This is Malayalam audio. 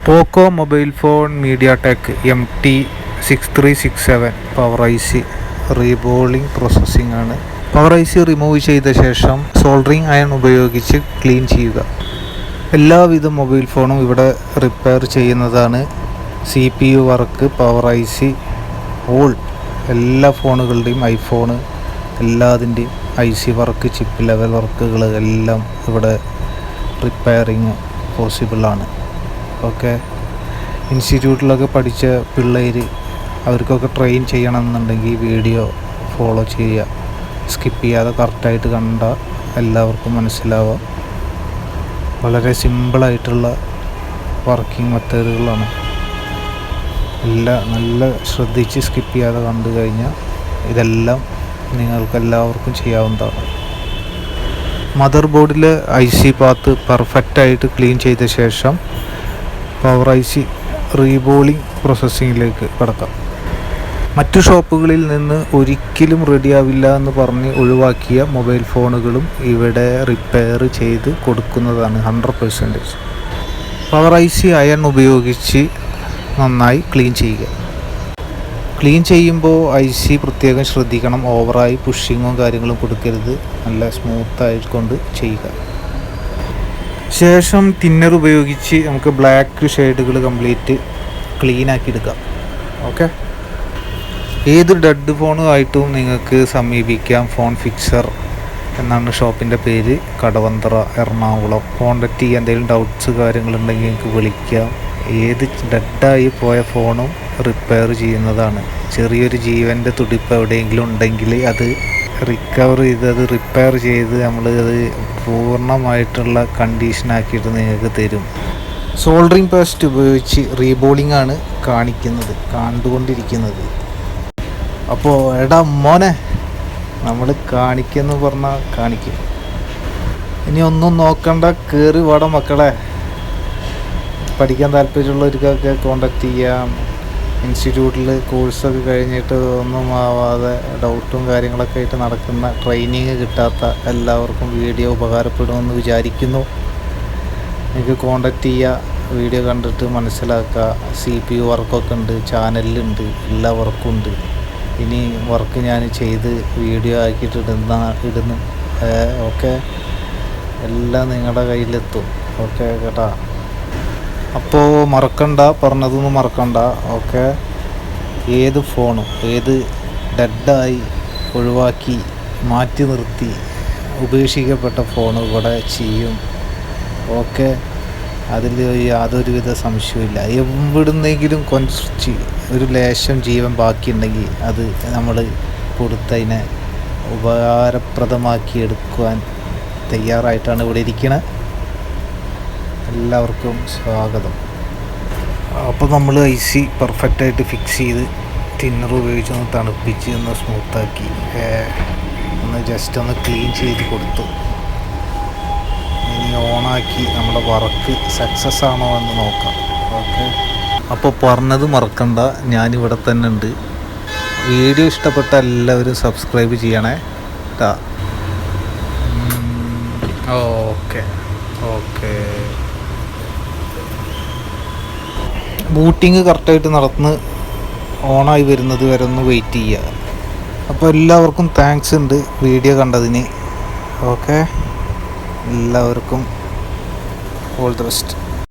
Poco mobile phone media tech M T six three six seven power I C reballing processing ആണ് പവർ ഐ സി റിമൂവ് ചെയ്ത ശേഷം സോൾഡറിംഗ് അയൺ ഉപയോഗിച്ച് ക്ലീൻ ചെയ്യുക. എല്ലാവിധ മൊബൈൽ ഫോണും ഇവിടെ റിപ്പയർ ചെയ്യുന്നതാണ് C P U work power I C all എല്ലാ ഫോണുകളുടെയും iPhone എല്ലാതിന്റെയും I C work chip level വർക്കുകൾ എല്ലാം ഇവിടെ റിപ്പയറിങ് പോസിബിളാണ്. ഓക്കെ ഇൻസ്റ്റിറ്റ്യൂട്ടിലൊക്കെ പഠിച്ച പിള്ളേർ അവർക്കൊക്കെ ട്രെയിൻ ചെയ്യണം ചെയ്യണമെന്നുണ്ടെങ്കിൽ വീഡിയോ ഫോളോ ചെയ്യുക. സ്കിപ്പ് ചെയ്യാതെ കറക്റ്റായിട്ട് കണ്ട എല്ലാവർക്കും മനസ്സിലാവുക. വളരെ സിമ്പിളായിട്ടുള്ള വർക്കിംഗ് മെത്തേഡുകളാണ്. എല്ലാം നല്ല ശ്രദ്ധിച്ച് സ്കിപ്പ് ചെയ്യാതെ കണ്ടു കഴിഞ്ഞാൽ ഇതെല്ലാം നിങ്ങൾക്ക് എല്ലാവർക്കും ചെയ്യാവുന്നതാണ്. മദർ ബോർഡിലെ ഐ സി പാത്ത് പെർഫെക്റ്റായിട്ട് ക്ലീൻ ചെയ്ത ശേഷം പവർ ഐ സി റീബോളിംഗ് പ്രോസസ്സിങ്ങിലേക്ക് കടക്കാം മറ്റു ഷോപ്പുകളിൽ നിന്ന് ഒരിക്കലും റെഡിയാവില്ല എന്ന് പറഞ്ഞ് ഒഴിവാക്കിയ മൊബൈൽ ഫോണുകളും ഇവിടെ റിപ്പയർ ചെയ്ത് കൊടുക്കുന്നതാണ് hundred percentage power I C iron ഉപയോഗിച്ച് നന്നായി ക്ലീൻ ചെയ്യുക. ക്ലീൻ ചെയ്യുമ്പോൾ ഐ സി പ്രത്യേകം ശ്രദ്ധിക്കണം. ഓവറായി പുഷിങ്ങും കാര്യങ്ങളും കൊടുക്കരുത്. നല്ല സ്മൂത്തായി കൊണ്ട് ചെയ്യുക. ശേഷം തിന്നർ ഉപയോഗിച്ച് നമുക്ക് ബ്ലാക്ക് ഷെയ്ഡുകൾ കംപ്ലീറ്റ് ക്ലീൻ ആക്കി എടുക്കാം. ഓക്കെ ഏത് ഡെഡ് ഫോണുമായിട്ടും നിങ്ങൾക്ക് സമീപിക്കാം. ഫോൺ ഫിക്സർ എന്നാണ് ഷോപ്പിന്റെ പേര്. കടവന്തറ എറണാകുളം. കോണ്ടാക്ട് ചെയ്യാൻ എന്തെങ്കിലും ഡൗട്ട്സ് കാര്യങ്ങളുണ്ടെങ്കിൽ നിങ്ങൾക്ക് വിളിക്കാം. ഏത് ഡെഡായി പോയ ഫോണും റിപ്പയർ ചെയ്യുന്നതാണ്. ചെറിയൊരു ജീവന്റെ തുടിപ്പ് എവിടെയെങ്കിലും ഉണ്ടെങ്കിൽ അത് റിക്കവർ ചെയ്ത് അത് റിപ്പയർ ചെയ്ത് നമ്മൾ അത് പൂർണമായിട്ടുള്ള കണ്ടീഷനാക്കിയിട്ട് നിങ്ങൾക്ക് തരും. സോൾഡറിങ് പേസ്റ്റ് ഉപയോഗിച്ച് റീബോളിംഗ് ആണ് കാണിക്കുന്നത് കണ്ടുകൊണ്ടിരിക്കുന്നത്. അപ്പോൾ എടാ മോനെ നമ്മൾ കാണിക്കുന്നു പറഞ്ഞാൽ കാണിക്കും. ഇനി ഒന്നും നോക്കണ്ട കയറി വാട മക്കളെ. പഠിക്കാൻ താല്പര്യമുള്ളവർക്കൊക്കെ കോണ്ടാക്ട് ചെയ്യാം. ഇൻസ്റ്റിറ്റ്യൂട്ടിൽ കോഴ്സൊക്കെ കഴിഞ്ഞിട്ട് ഒന്നും ആവാതെ ഡൗട്ടും കാര്യങ്ങളൊക്കെ ആയിട്ട് നടക്കുന്ന ട്രെയിനിങ് കിട്ടാത്ത എല്ലാവർക്കും വീഡിയോ ഉപകാരപ്പെടുമെന്ന് വിചാരിക്കുന്നു. എനിക്ക് കോണ്ടാക്ട് ചെയ്യുക വീഡിയോ കണ്ടിട്ട് മനസ്സിലാക്കുക സി പി യു വർക്കൊക്കെ ഉണ്ട് ചാനലിലുണ്ട് എല്ലാ വർക്കും ഉണ്ട്. ഇനി വർക്ക് ഞാൻ ചെയ്ത് വീഡിയോ ആക്കിയിട്ട് ഇടുന്ന ഇടുന്നു. ഓക്കെ? എല്ലാം നിങ്ങളുടെ കയ്യിലെത്തും. ഓക്കെ കേട്ടാ. അപ്പോൾ മറക്കണ്ട പറഞ്ഞതൊന്നും മറക്കണ്ട. ഓക്കെ? ഏത് ഫോണും ഏത് ഡെഡായി ഒഴിവാക്കി മാറ്റി നിർത്തി ഉപേക്ഷിക്കപ്പെട്ട ഫോൺ ഇവിടെ ചെയ്യും. ഓക്കെ? അതിൽ യാതൊരുവിധ സംശയമില്ല എവിടുന്നെങ്കിലും കുറച്ച് ഒരു ലേശം ജീവൻ ബാക്കിയുണ്ടെങ്കിൽ അത് നമ്മൾ കൊടുത്തതിനെ ഉപകാരപ്രദമാക്കി എടുക്കുവാൻ തയ്യാറായിട്ടാണ് ഇവിടെ ഇരിക്കുന്നത് എല്ലാവർക്കും സ്വാഗതം. അപ്പോൾ നമ്മൾ ഐ സി പെർഫെക്റ്റായിട്ട് ഫിക്സ് ചെയ്ത് തിന്നർ ഉപയോഗിച്ച് ഒന്ന് തണുപ്പിച്ച് ഒന്ന് സ്മൂത്താക്കി ഒന്ന് ജസ്റ്റ് ഒന്ന് ക്ലീൻ ചെയ്ത് കൊടുത്തു. ഇനി ഓണാക്കി നമ്മുടെ വർക്ക് സക്സസ് ആണോ എന്ന് നോക്കാം. ഓക്കെ അപ്പോൾ പറഞ്ഞത് മറക്കണ്ട. ഞാനിവിടെ തന്നെ ഉണ്ട്. വീഡിയോ ഇഷ്ടപ്പെട്ട എല്ലാവരും സബ്സ്ക്രൈബ് ചെയ്യണേ. ഓക്കെ. ഓക്കെ. ബൂട്ടിങ് കറക്റ്റായിട്ട് നടന്ന് ഓണായി വരുന്നത് വരെ ഒന്ന് വെയിറ്റ് ചെയ്യുക അപ്പോൾ എല്ലാവർക്കും താങ്ക്സ് ഉണ്ട് വീഡിയോ കണ്ടതിന്. ഓക്കെ എല്ലാവർക്കും ഓൾ ദ ബെസ്റ്റ്